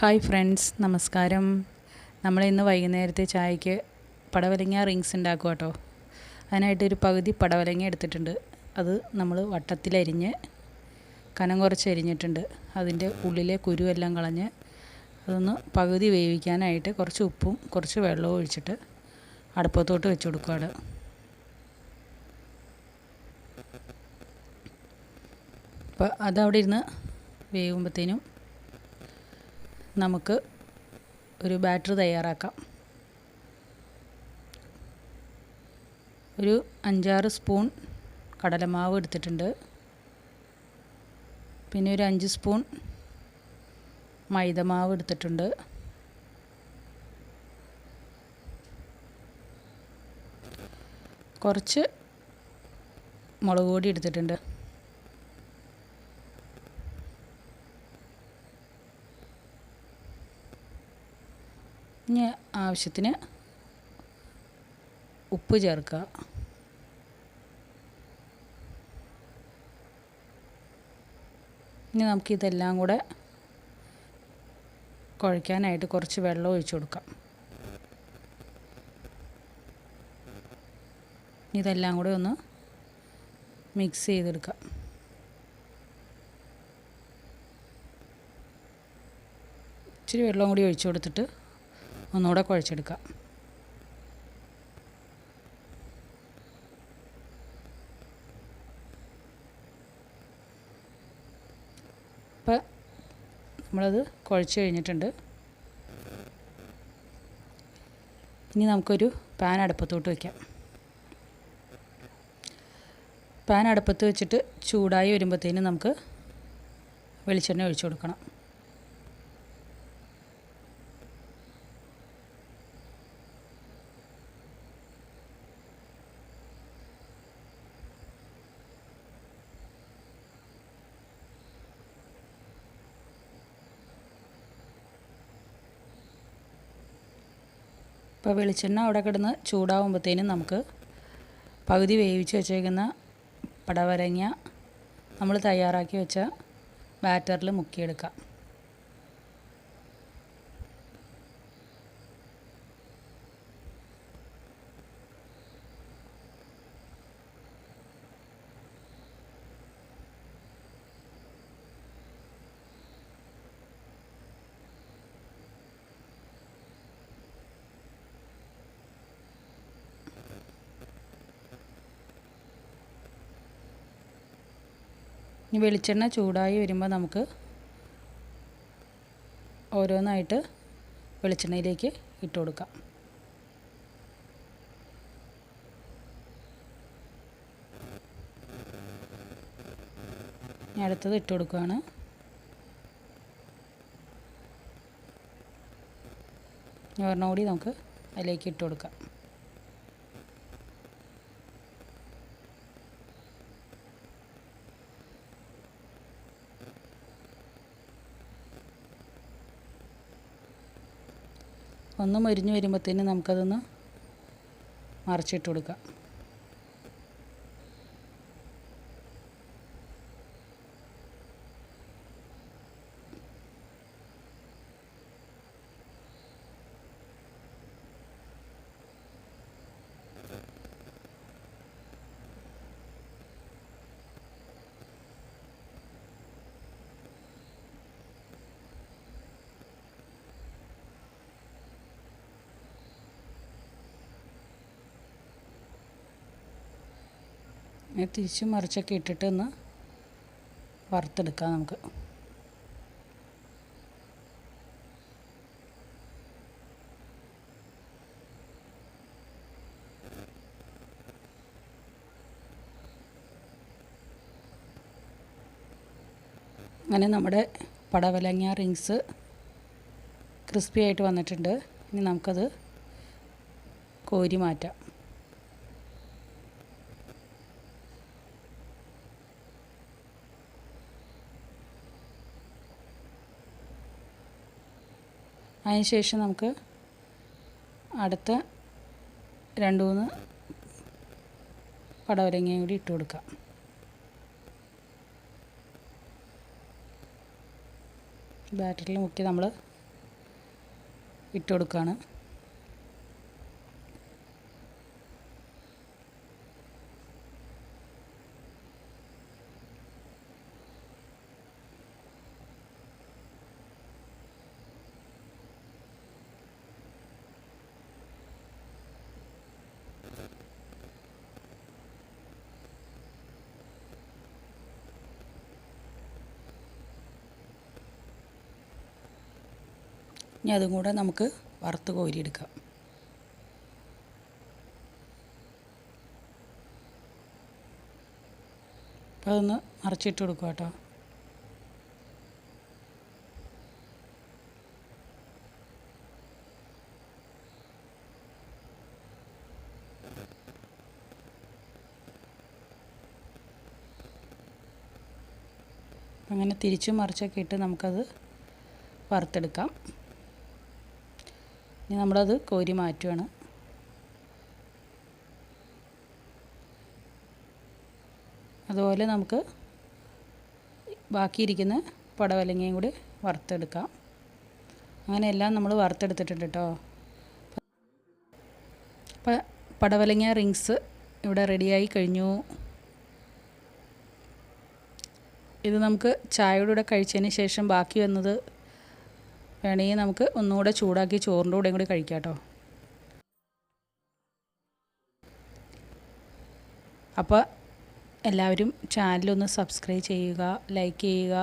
Hi friends നമസ്കാരം. നമ്മൾ ഇന്ന് വൈകുന്നേരത്തെ ചായക്ക് പടവലങ്ങ റിങ്സ് ഉണ്ടാക്കുക കേട്ടോ അതിനായിട്ട് ഒരു പകുതി പടവലങ്ങ എടുത്തിട്ടുണ്ട്. അത് നമ്മൾ വട്ടത്തിലരിഞ്ഞ് കനം കുറച്ച് അരിഞ്ഞിട്ടുണ്ട് അതിന്റെ ഉള്ളിലെ കുരുവെല്ലാം കളഞ്ഞ് അതൊന്ന് പകുതി വേവിക്കാനായിട്ട് കുറച്ച് ഉപ്പും കുറച്ച് വെള്ളവും ഒഴിച്ചിട്ട് അടുപ്പത്തോട്ട് വെച്ച് കൊടുക്കുകയാണ് അപ്പോൾ അതവിടെ ഇരുന്ന് വേകുമ്പോഴത്തേനും നമുക്ക് ഒരു ബാറ്റർ തയ്യാറാക്കാം. ഒരു അഞ്ചാറ് സ്പൂൺ കടലമാവ് എടുത്തിട്ടുണ്ട്. പിന്നെ ഒരു അഞ്ച് സ്പൂൺ മൈദമാവ് എടുത്തിട്ടുണ്ട്. കുറച്ച് മുളക് പൊടി എടുത്തിട്ടുണ്ട്. ഇനി ആവശ്യത്തിന് ഉപ്പ് ചേർക്കുക. ഇനി നമുക്കിതെല്ലാം കൂടെ കുഴയ്ക്കാനായിട്ട് കുറച്ച് വെള്ളം ഒഴിച്ചു കൊടുക്കാം. ഇതെല്ലാം കൂടെ ഒന്ന് മിക്സ് ചെയ്തെടുക്കാം. ഇച്ചിരി വെള്ളം കൂടി ഒഴിച്ചു കൊടുത്തിട്ട് ഒന്നുകൂടെ കുഴച്ചെടുക്കാം ഇപ്പം നമ്മളത് കുഴച്ച് കഴിഞ്ഞിട്ടുണ്ട്. ഇനി നമുക്കൊരു പാൻ അടുപ്പത്തോട്ട് വയ്ക്കാം പാൻ അടുപ്പത്ത് വെച്ചിട്ട് ചൂടായി വരുമ്പോഴത്തേനും നമുക്ക് വെളിച്ചെണ്ണ ഒഴിച്ചു കൊടുക്കണം. ഇപ്പോൾ വെളിച്ചെണ്ണ അവിടെ കിടന്ന് ചൂടാവുമ്പോഴത്തേനും നമുക്ക് പകുതി വേവിച്ച് വെച്ചേക്കുന്ന പടവരങ്ങ നമ്മൾ തയ്യാറാക്കി വെച്ച ബാറ്ററിൽ മുക്കിയെടുക്കാം. ഇനി വെളിച്ചെണ്ണ ചൂടായി വരുമ്പോൾ നമുക്ക് ഓരോന്നായിട്ട് വെളിച്ചെണ്ണയിലേക്ക് ഇട്ട് കൊടുക്കാം. അടുത്തത് ഇട്ട് കൊടുക്കുകയാണ് ഒരെണ്ണം കൂടി നമുക്ക് അതിലേക്ക് ഇട്ട് കൊടുക്കാം. ഒന്ന് മരിഞ്ഞ് വരുമ്പോഴത്തേനും നമുക്കതൊന്ന് മറിച്ചിട്ട് കൊടുക്കാം. തിരിച്ചും മറിച്ചൊക്കെ ഇട്ടിട്ട് ഒന്ന് വറുത്തെടുക്കാം നമുക്ക്. അങ്ങനെ നമ്മുടെ പടവലങ്ങ റിങ്സ് ക്രിസ്പി ആയിട്ട് വന്നിട്ടുണ്ട്. ഇനി നമുക്കത് കോരി മാറ്റാം. അതിനുശേഷം നമുക്ക് അടുത്ത രണ്ട് മൂന്ന് പടവലങ്ങയും കൂടി ഇട്ട് കൊടുക്കാം. ബാറ്ററിൽ മുക്കി നമ്മൾ ഇട്ട് കൊടുക്കുകയാണ് ഇനി അതും കൂടെ നമുക്ക് വറുത്ത് കോരിയെടുക്കാം. അപ്പോൾ അതൊന്ന് മറിച്ചിട്ട് കൊടുക്കുക കേട്ടോ. അങ്ങനെ തിരിച്ചും മറിച്ചൊക്കെ ഇട്ട് നമുക്കത് വറുത്തെടുക്കാം. ഇനി നമ്മളത് കോരി മാറ്റുകയാണ് അതുപോലെ നമുക്ക് ബാക്കിയിരിക്കുന്ന പടവലങ്ങയും കൂടി വറുത്തെടുക്കാം. അങ്ങനെ എല്ലാം നമ്മൾ വറുത്തെടുത്തിട്ടുണ്ട് കേട്ടോ. അപ്പം പടവലങ്ങ റിങ്സ് ഇവിടെ റെഡിയായി കഴിഞ്ഞു. ഇത് നമുക്ക് ചായയുടെ കൂടെ കഴിച്ചതിന് ശേഷം ബാക്കി വന്നത് വേണമെങ്കിൽ നമുക്ക് ഒന്നുകൂടെ ചൂടാക്കി ചോറിന്റെ കൂടെയും കൂടി കഴിക്കാം കേട്ടോ. അപ്പോൾ എല്ലാവരും ചാനലൊന്ന് സബ്സ്ക്രൈബ് ചെയ്യുക ലൈക്ക് ചെയ്യുക.